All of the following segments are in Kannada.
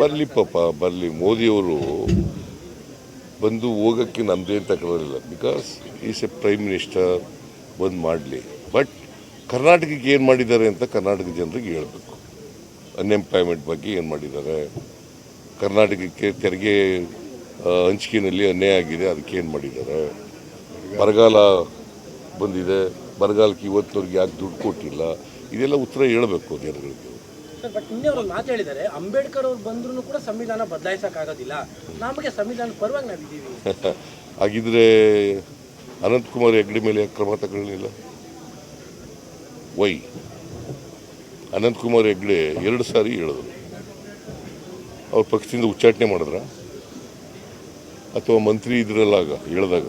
ಬರಲಿ ಪಾಪ ಬರಲಿ. ಮೋದಿಯವರು ಬಂದು ಹೋಗೋಕ್ಕೆ ನಮ್ಮದೇನು ತಕರಾರಿಲ್ಲ because is a prime minister ಬಂದು ಮಾಡಲಿ. ಬಟ್ ಕರ್ನಾಟಕಕ್ಕೆ ಏನು ಮಾಡಿದ್ದಾರೆ ಅಂತ ಕರ್ನಾಟಕ ಜನರಿಗೆ ಹೇಳಬೇಕು. ಅನ್ಎಂಪ್ಲಾಯ್ಮೆಂಟ್ ಬಗ್ಗೆ ಏನು ಮಾಡಿದ್ದಾರೆ? ಕರ್ನಾಟಕಕ್ಕೆ ತೆರಿಗೆ ಹಂಚಿಕೆಯಲ್ಲಿ ಅನ್ಯಾಯ ಆಗಿದೆ ಅದಕ್ಕೆ ಏನು ಮಾಡಿದ್ದಾರೆ? ಬರಗಾಲ ಬಂದಿದೆ. ಬರಗಾಲಕ್ಕೆ ಇವತ್ತಿನವ್ರಿಗೆ ಯಾಕೆ ದುಡ್ಡು ಕೊಟ್ಟಿಲ್ಲ? ಇದೆಲ್ಲ ಉತ್ತರ ಹೇಳಬೇಕು ಜನಗಳಿಗೆ. ಬಟ್ ನಿನ್ನೆ ಅವರು ಮಾತು ಹೇಳಿದ್ದಾರೆ ಅಂಬೇಡ್ಕರ್ ಅವ್ರು ಬಂದ್ರೂ ಕೂಡ ಸಂವಿಧಾನ ಬದಲಾಯಿಸಕ್ ಆಗೋದಿಲ್ಲ ನಮಗೆ ಸಂವಿಧಾನ ಪರವಾಗಿ ನಾವಿದ್ದೀವಿ. ಹಾಗಿದ್ರೆ ಅನಂತಕುಮಾರ್ ಹೆಗ್ಡೆ ಮೇಲೆ ಕ್ರಮ ತಗೊಳ್ಳಿಲ್ಲ? ವೈ? ಅನಂತಕುಮಾರ್ ಹೆಗ್ಡೆ ಎರಡು ಸಾರಿ ಹೇಳಿದ್ರು. ಅವ್ರ ಪಕ್ಷದಿಂದ ಉಚ್ಚಾಟನೆ ಮಾಡಿದ್ರ? ಅಥವಾ ಮಂತ್ರಿ ಇದ್ರಲ್ಲ ಆಗ ಹೇಳಿದಾಗ.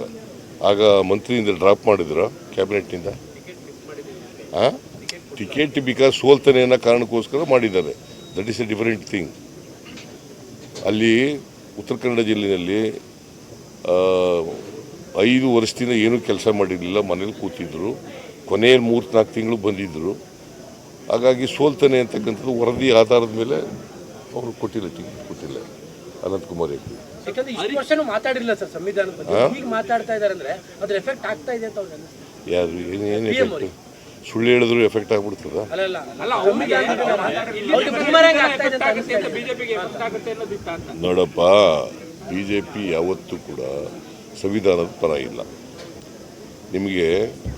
ಆಗ ಮಂತ್ರಿಯಿಂದ ಡ್ರಾಪ್ ಮಾಡಿದ್ರ ಕ್ಯಾಬಿನೆಟ್ನಿಂದ? ಆ? ಟಿಕೆಟ್ ಬಿಕಾಸ್ ಸೋಲ್ತಾನೆ ಅನ್ನೋ ಕಾರಣಕ್ಕೋಸ್ಕರ ಮಾಡಿದ್ದಾರೆ. That is a different thing ಅಲ್ಲಿ ಉತ್ತರ ಕನ್ನಡ ಜಿಲ್ಲೆಯಲ್ಲಿ ಐದು ವರ್ಷದಿಂದ ಏನೂ ಕೆಲಸ ಮಾಡಿರಲಿಲ್ಲ ಮನೇಲಿ ಕೂತಿದ್ದರು ಕೊನೆಯ ಮೂರು ನಾಲ್ಕು ತಿಂಗಳು ಬಂದಿದ್ದರು ಹಾಗಾಗಿ ಸೋಲ್ತಾನೆ ಅಂತಕ್ಕಂಥದ್ದು ವರದಿ ಆಧಾರದ ಮೇಲೆ ಅವರು ಕೊಟ್ಟಿಲ್ಲ ಟಿಕೆಟ್ ಕೊಟ್ಟಿಲ್ಲ. ಅನಂತಕುಮಾರ್ ಹೆಗ್ಡೆ. ಯಾರು ಏನು ಏನು ಎಫೆಕ್ಟ್ ಸುಳ್ಳು ಹೇಳಿದ್ರು ಎಫೆಕ್ಟ್ ಆಗ್ಬಿಡ್ತದ. ನೋಡಪ್ಪ ಬಿ ಜೆ ಪಿ ಯಾವತ್ತೂ ಕೂಡ ಸಂವಿಧಾನದ ಪರ ಇಲ್ಲ. ನಿಮಗೆ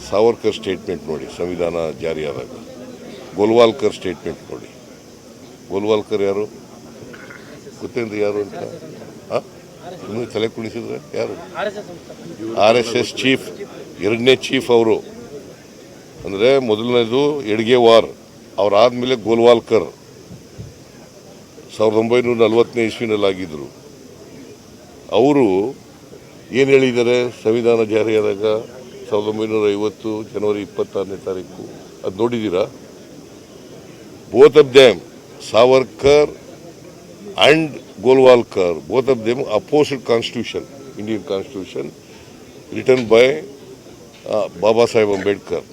ಸಾವರ್ಕರ್ ಸ್ಟೇಟ್ಮೆಂಟ್ ನೋಡಿ ಸಂವಿಧಾನ ಜಾರಿಯಾದಾಗ ಗೋಲ್ವಾಲ್ಕರ್ ಸ್ಟೇಟ್ಮೆಂಟ್ ನೋಡಿ. ಗೋಲ್ವಾಲ್ಕರ್ ಯಾರು? ಗೊತ್ತೇನ್ರಿ ಯಾರು ಅಂತ? ಹಾಂ ಇನ್ನೂ ತಲೆ ಕುಣಿಸಿದ್ರೆ ಯಾರು. ಆರ್ ಎಸ್ ಎಸ್ ಚೀಫ್ ಎರಡನೇ ಚೀಫ್ ಅವರು. ಅಂದರೆ ಮೊದಲನೇದು ಎಡ್ಗೆ ವಾರ್. ಅವರಾದಮೇಲೆ ಗೋಲ್ವಾಲ್ಕರ್. ಸಾವಿರದ ಒಂಬೈನೂರ ನಲವತ್ತನೇ ಇಸ್ವಿನಲ್ಲಿ ಆಗಿದ್ದರು ಅವರು ಏನು ಹೇಳಿದ್ದಾರೆ? ಸಂವಿಧಾನ ಜಾರಿಯಾದಾಗ ಸಾವಿರದ ಒಂಬೈನೂರ ಐವತ್ತು ಜನವರಿ ಇಪ್ಪತ್ತಾರನೇ ತಾರೀಕು. ಅದು ನೋಡಿದ್ದೀರಾ both of them Savarkar and Golwalkar both of them opposed constitution Indian constitution written by Baba Saheb Ambedkar.